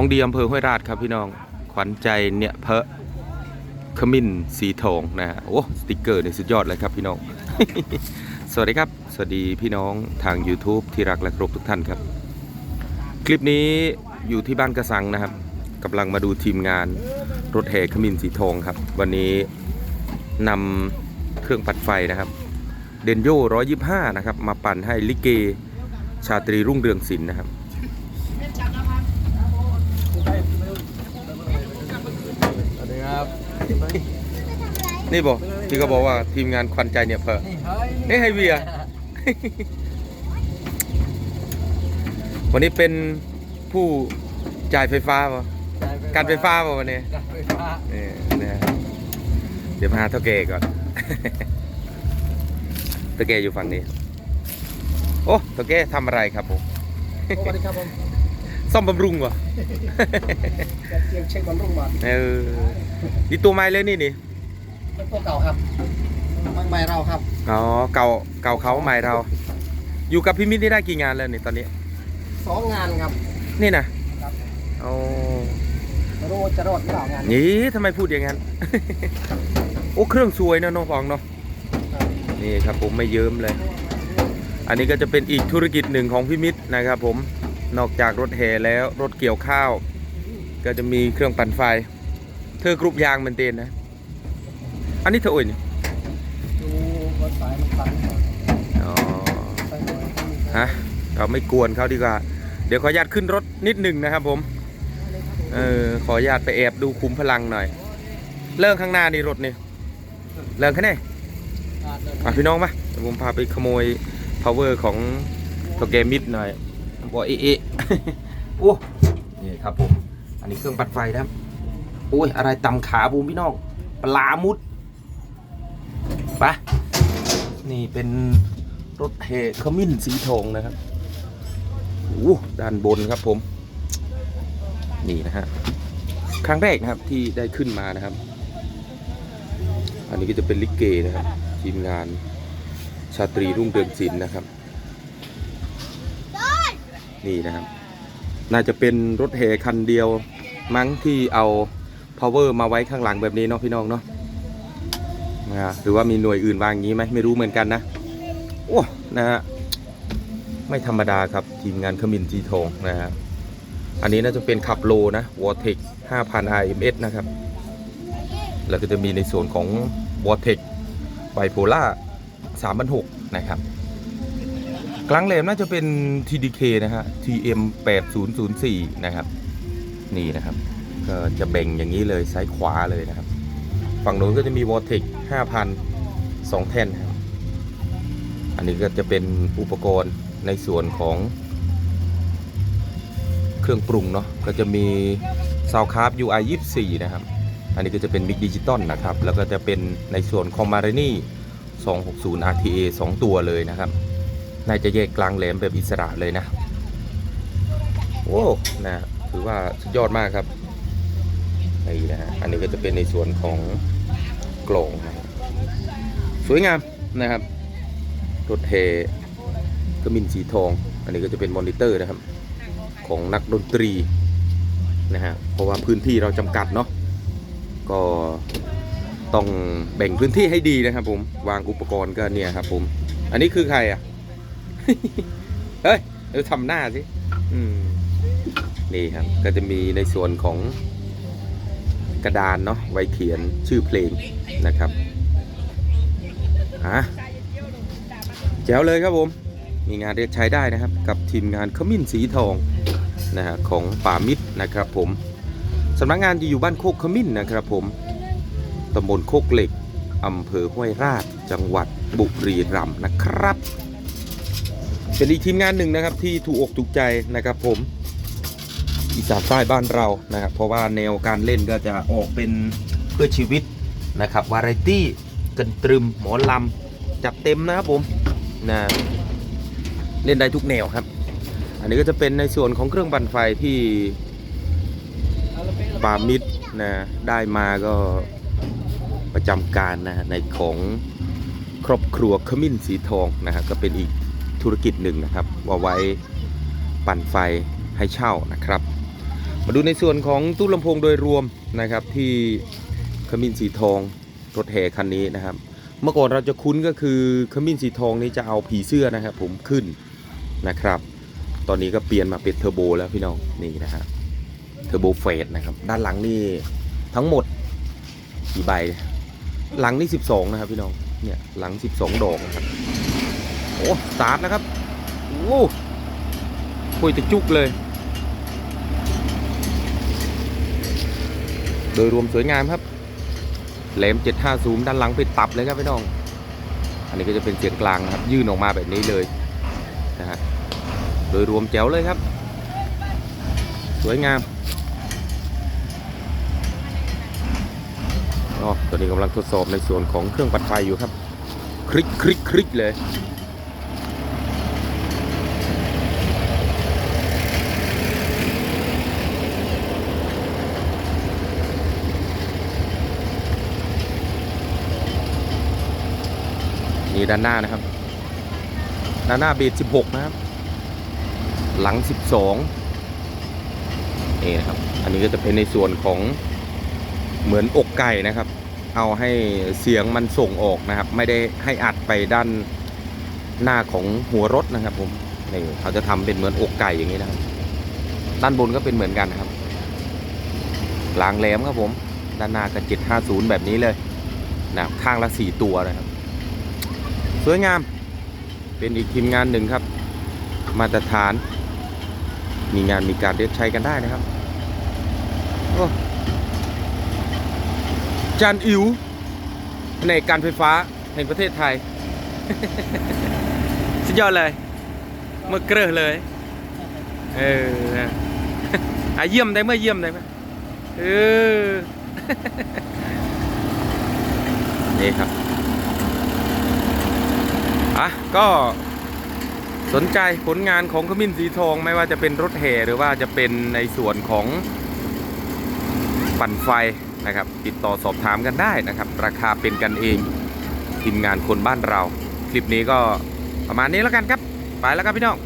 ของดีอำเภอห้วยราชครับพี่น้อง ขวัญใจเนี่ยเพะขมิ้นสีทองนะฮะโอ้สติกเกอร์นี่สุดยอดเลยครับพี่น้อง สวัสดีครับ สวัสดีพี่น้องทาง YouTube ที่รักและเคารพทุกท่านครับ คลิปนี้อยู่ที่บ้านกระสังนะครับกำลังมาดูทีมงานรถแห่ขมิ้นสีทองครับ วันนี้นำเครื่องปัดไฟนะครับเดนโย125 นะครับ มาปั่นให้ลิเกชาตรีรุ่งเรืองศิลป์นะครับ สวัสดี ครับนี่บอกที่เขาบอกว่าทีมงานควันใจเนี่ยเพอนี่เฮ้ยนี่ไฮเวียวันนี้เป็นผู้จ่ายไฟฟ้าป่ะการไฟฟ้าป่ะวันนี้การไฟฟ้านี่นะฮะเดี๋ยวมาหาเท่าแก่ก่อนเท่าแก่อยู่ฝั่งนี้ โอ้เท่าแก่ทำอะไรครับผมสวัสดีครับผม ซ่อมบำรุงเหรอเตรียมเช็คบอลรุ่งมาเออนี่ตัวไม้เลยนี่นี่เป็นตัวเก่าครับไม่ไม่เราครับอ๋อเก่าเก่าเขาใหม่เรา อยู่กับพี่มิตรนี่ได้กี่งานแล้วนี่ตอนนี้สองงานครับ นี่นะครับโอ้ไม่รู้จะรอดหรือเปล่างานนี่ทำไมพูดอย่างนั้นโอ้เครื่องสวยนะน้องฟองเนาะนี่ครับผมไม่เยิ้มเลย อันนี้ก็จะเป็นอีกธุรกิจหนึ่งของพี่มิตรนะครับผม นอกจากรถแห่แล้วรถเกี่ยวข้าว ก็จะมีเครื่องปั่นไฟ เธอกรุ๊ปยางมันเตนนะ อันนี้เธอโอ้ยนี่ดูรถสายมันพันอ๋อไปหน่อยฮะเราไม่กวนเขาดีกว่า เดี๋ยวขออนุญาตขึ้นรถนิดหนึ่งนะครับผม เออขออนุญาตไปแอบดูคุมพลังหน่อย เริ่มข้างหน้านี่รถนี่เริ่มแค่ไหนอะพี่น้องมาเดี๋ยวผมพาไปขโมย power ของตัวเกมมิดหน่อย บอเอเอโอ้นี่ครับผม อันนี้เครื่องปัดไฟนะครับโอ้ย อะไรตำขาบูมพี่น้องปลามุดไปะนี่เป็นรถเฮขมิ้นสีทองนะครับโอ้ด้านบนครับผม นี่นะฮะ ครั้งแรกนะครับที่ได้ขึ้นมานะครับ อันนี้ก็จะเป็นลิเกนะครับ ทีมงานชาตรีรุ่งเรืองศิลป์นะครับ นี่นะครับ น่าจะเป็นรถแห่คันเดียวมั้งที่เอา power มาไว้ข้างหลังแบบนี้เนาะพี่น้องเนาะนะหรือว่ามีหน่วยอื่นวางอย่างนี้ไหมไม่รู้เหมือนกันนะโอ้นะฮะไม่ธรรมดาครับทีมงานขมิ้นจีทองนะฮะอันนี้น่าจะเป็นขับโลนะ w a r t e c 5,000 RMS นะครับ แล้วก็จะมีในส่วนของ w a r t e c Bipolar 3,600นะครับ กลางเลมน่าจะเป็น TDK นะฮะ TM 8004นะครับ นี่นะครับ ก็จะแบ่งอย่างนี้เลยซ้ายขวาเลยนะครับ ฝั่งโน้นก็จะมี v o r t e c 5,000 2 แท่นครับ อันนี้ก็จะเป็นอุปกรณ์ในส่วนของเครื่องปรุงเนาะ ก็จะมีซาวคาร์บ UI 24 นะครับ อันนี้ก็จะเป็นมิกดิจิตอลนะครับ แล้วก็จะเป็นในส่วนของมา r รนี่260 RTA 2 ตัวเลยนะครับ น่าจะแยกกลางแหลมแบบอิสระเลยนะโอ้นะถือว่าสุดยอดมากครับนี่นะฮะอันนี้ก็จะเป็นในส่วนของกล่องนะครับสวยงามนะครับรถเฮกมินสีทอง อันนี้ก็จะเป็นมอนิเตอร์นะครับ ของนักดนตรีนะฮะเพราะว่าพื้นที่เราจำกัดเนาะก็ต้องแบ่งพื้นที่ให้ดีนะครับผมวางอุปกรณ์ก็เนี่ยครับผม อันนี้คือใครอะ เฮ้ยเดี๋ยวทำหน้าสิอืมนี่ครับ ก็จะมีในส่วนของกระดานเนาะไว้เขียนชื่อเพลงนะครับอะแจ๋วเลยครับผม มีงานเรียกใช้ได้นะครับ กับทีมงานขมิ้นสีทองนะฮะของป่ามิตรนะครับผมสำนักงานจะอยู่บ้านโคกขมิ้นนะครับผมตำบลโคกเหล็กอำเภอห้วยราช จังหวัดบุรีรัมย์นะครับ เป็นอีกทีมงานหนึ่งนะครับที่ถูกอกถูกใจนะครับผมอีสานใต้บ้านเรานะครับ เพราะว่าแนวการเล่นก็จะออกเป็นเพื่อชีวิตนะครับวาไรตี้กันตรึมหมอลำจัดเต็มนะครับผมนะเล่นได้ทุกแนวครับ อันนี้ก็จะเป็นในส่วนของเครื่องปั่นไฟที่ปามิดนะได้มาก็ประจำการนะในของครอบครัวขมิ้นสีทองนะฮะก็เป็นอีก ธุรกิจหนึ่งนะครับว่าไว้ปั่นไฟให้เช่านะครับ มาดูในส่วนของตู้ลำโพงโดยรวมนะครับที่ขมิ้นสีทองรถแห่คันนี้นะครับ เมื่อก่อนเราจะคุ้นก็คือขมิ้นสีทองนี้จะเอาผีเสื้อนะครับ ผมขึ้นนะครับ ตอนนี้ก็เปลี่ยนมาเป็นเทอร์โบแล้วพี่น้องนี่นะฮะเทอร์โบเฟสนะครับ ด้านหลังนี่ทั้งหมดกี่ใบ หลังนี่ 12 นะครับพี่น้องเนี่ยหลัง 12 ดอกนะครับ โอ้สาร์ทนะครับโอ้คุยจะจุกเลย โดยรวมสวยงามครับแหลม750ด้านหลังเป็นตับเลยครับพี่น้อง อันนี้ก็จะเป็นเสียงกลางนะครับ ยื่นออกมาแบบนี้เลยนะฮะโดยรวมแจ๋วเลยครับ สวยงามอ๋อตอนนี้กำลังทดสอบในส่วนของเครื่องปัดไฟอยู่ครับ คลิกคลิกคลิกเลย นี่ด้านหน้านะครับ ด้านหน้าเบรส16นะครับ หลัง12นี่นะครับ อันนี้ก็จะเป็นในส่วนของเหมือนอกไก่นะครับ เอาให้เสียงมันส่งออกนะครับ ไม่ได้ให้อัดไปด้านหน้าของหัวรถนะครับผมนี่เขาจะทำเป็นเหมือนอกไก่อย่างนี้นะครับด้านบนก็เป็นเหมือนกันนะครับกลางแหลมครับผม ด้านหน้าก็750 แบบนี้เลยนะข้างละ 4 ตัวนะครับ วยงาม เป็นอีกทีมงานหนึ่งครับ มาตรฐาน มีงานมีการเดทใช้กันได้นะครับจานอิ๋วในการไฟฟ้าแห่งประเทศไทย สุดยอดเลยเมื่อเกลือเลย เอออาเยี่ยมได้เมื่อเยี่ยมได้ไหมเออนี่ครับ อะก็สนใจผลงานของขมิ้นสีทองไม่ว่าจะเป็นรถแห่หรือว่าจะเป็นในส่วนของปั่นไฟนะครับ ติดต่อสอบถามกันได้นะครับ ราคาเป็นกันเองทีมงานคนบ้านเรา คลิปนี้ก็ประมาณนี้แล้วกันครับ ไปแล้วครับพี่น้อง